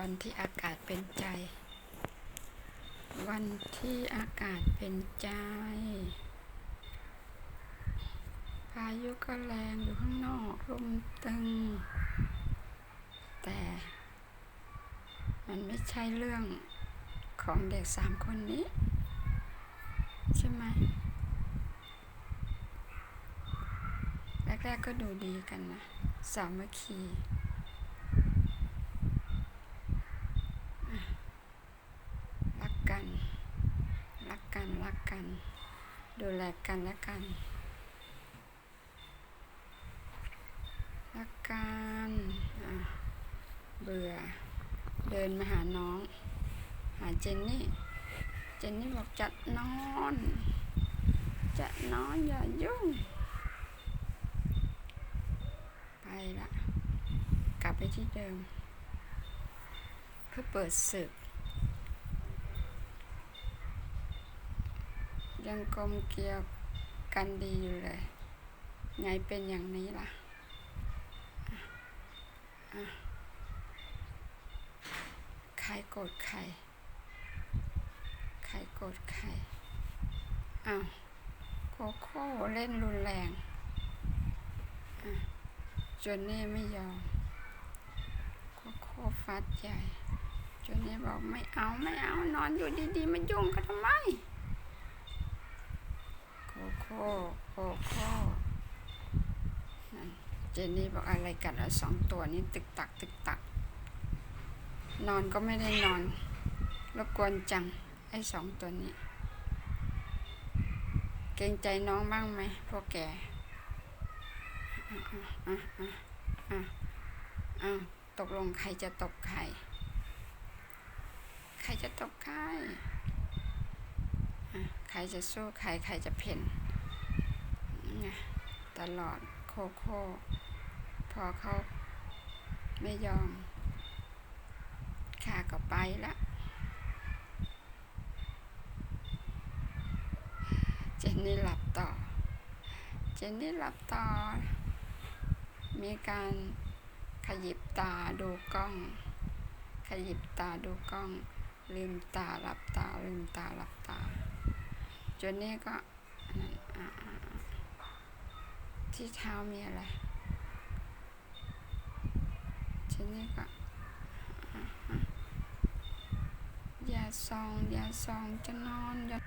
วันที่อากาศเป็นใจ วันที่อากาศเป็นใจ พายุก็แรงอยู่ข้างนอกลมตึง แต่มันไม่ใช่เรื่องของเด็กสามคนนี้ ใช่ไหมแรกๆก็ดูดีกันนะ สามัคคีอะรักกัน รักกัน รักกัน ดูแลกันและกัน รักกันเบื่อ เดินมาหาน้อง หาเจนนี่ เจนนี่บอกจะนอน จะนอนอย่ายุ่ง ไปละ กลับไปที่เดิม เพื่อเปิดศึก ยังกลมเกลียวกันดีอยู่เลย ไงเป็นอย่างนี้ล่ะใครโกรธใคร ใครโกรธใคร อ้าวโคโค่เล่นรุนแรงจนนี่ไม่ยอมโคโค่ฟัดใหญ่จนนี่บอกไม่เอาไม่เอานอนอยู่ดีๆมายุ่งกันทำไม โคโค่โคโค่นั่นเจนนี่บอกอะไรกันอะสองตัวนี้ตึกตักตึกตัก นอนก็ไม่ได้นอนรบกวนจัง ไอ้สองตัวนี้ เกรงใจน้องบ้างไหมพวกแกอะอะอะอะอะตกลงใครจะตกใคร ใครจะตกใครอะใครจะสู้ใคร ใครจะเพ่น ไงตลอดโคโค่พอเขาไม่ยอมข้าก็ไปละเจนนี่หลับต่อ เจนนี่หลับต่อ มีการขยิบตาดูกล้อง ขยิบตาดูกล้อง ลืมตาหลับตาลืมตาหลับตาจนนี่ก็อ่า ที่เท้ามีอะไรทีนี้ก็อย่าสอง อย่าสองจะนอนอย่า